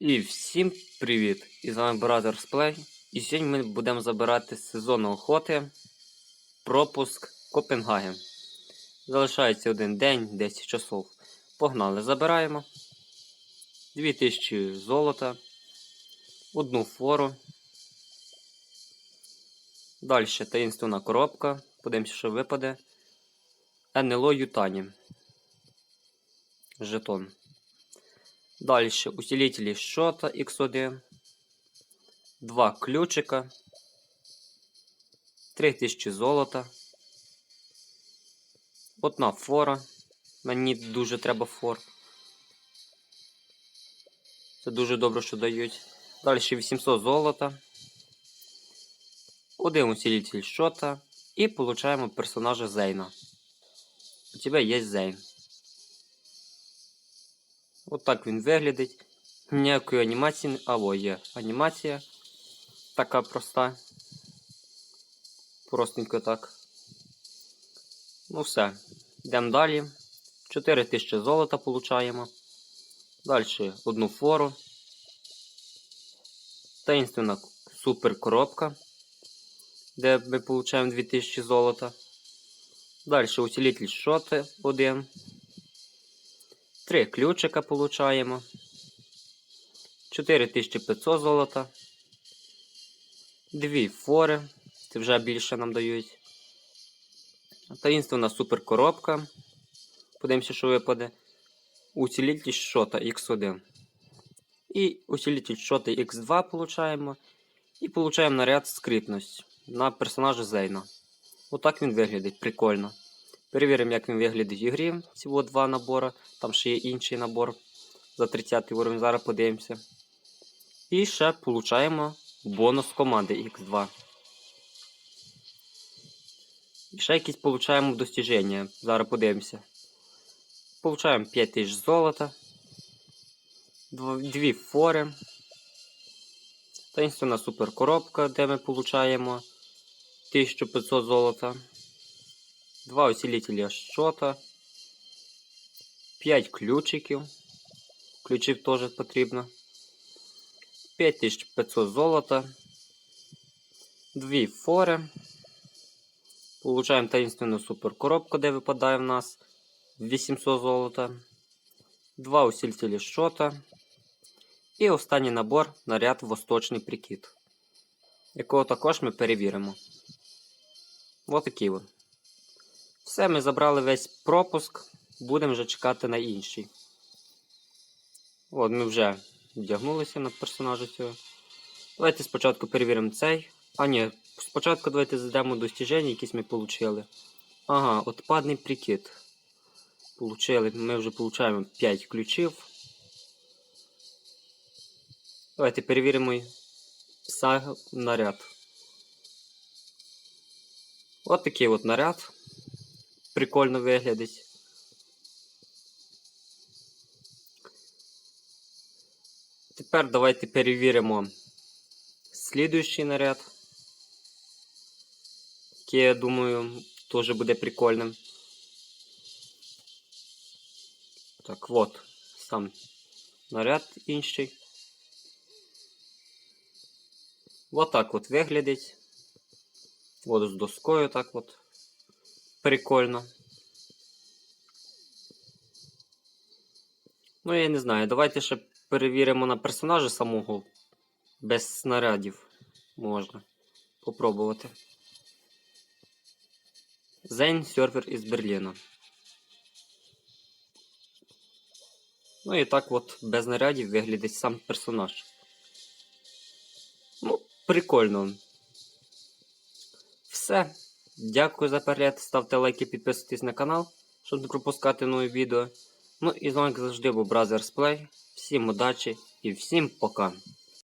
І всім привіт! І з вами Brothers Play. І сьогодні ми будемо забирати з сезону охоти пропуск Копенгаген. Залишається один день, 10 часов. Погнали, забираємо. 2000 золота. Одну фору. Далі таїнственна коробка. Подивимося, що випаде. НЛО Ютані. Жетон. Дальше усилители счета X1. Два ключика. 3000 золота. Одна фора. Мені дуже треба фор. Це дуже добре, що дають. Далі 800 золота. Один усилитель счета. І получаємо персонажа Зейна. У тебе є Зейн. От так він виглядить. Ніякої анімації, або є анімація. Така проста. Простенько так. Ну все. Йдемо далі. 4000 золота получаємо. Далі одну фору. Таїнственна супер коробка, де ми получаємо 2000 золота. Далі усилитель шоти один. Три ключика получаємо. 4500 золота. Дві фори. Це вже більше нам дають. Таїнственна супер коробка. Подивимося, що випаде. Усилитель шота X1. І усилитель шота X2 получаємо. І получаємо наряд скритність на персонажа Зейна. Отак він виглядить. Прикольно. Перевіримо, як він виглядить в ігрі. Всього два набори. Там ще є інший набор за 30 уровень. Зараз подивимося. І ще получаємо бонус команди X2. І ще якісь получаємо достіження. Зараз подивимося. Получаємо 5000 золота. Дв- Дві фори. Таїнственна супер коробка, де ми получаємо 1500 золота. Два усилителя счета. 5 ключиків. Ключів теж потрібно. 5500 золота. Дві фори. Получаємо таїнственну супер коробку, де випадає в нас 800 золота. Два усилителя счета. І останній набор наряд Восточний прикид. Якого також ми перевіримо. Ось такий от. Все, ми забрали весь пропуск. Будемо вже чекати на інший. От, ми вже вдягнулися на персонажа цього. Давайте спочатку перевіримо цей. А ні, спочатку давайте зайдемо достіження, якісь ми отримали. Ага, отпадний прикид. Получили. Ми вже получаємо 5 ключів. Давайте перевіримо наряд. От такий от наряд. Прикольно виглядить. Тепер давайте перевіримо слідуючий наряд. Який, я думаю, теж буде прикольним. Так, от, сам наряд інший. Вот так от виглядить. От з доскою так от. Прикольно. Ну, я не знаю. Давайте ще перевіримо на персонажа самого. Без снарядів. Можна попробувати. Зейн сервер із Берліна. Ну і так от без нарядів виглядить сам персонаж. Ну, прикольно. Все. Дякую за перегляд. Ставте лайки, підписуйтесь на канал, щоб не пропускати нові відео. Ну і з вами завжди був Бразерс Play. Всім удачі і всім пока.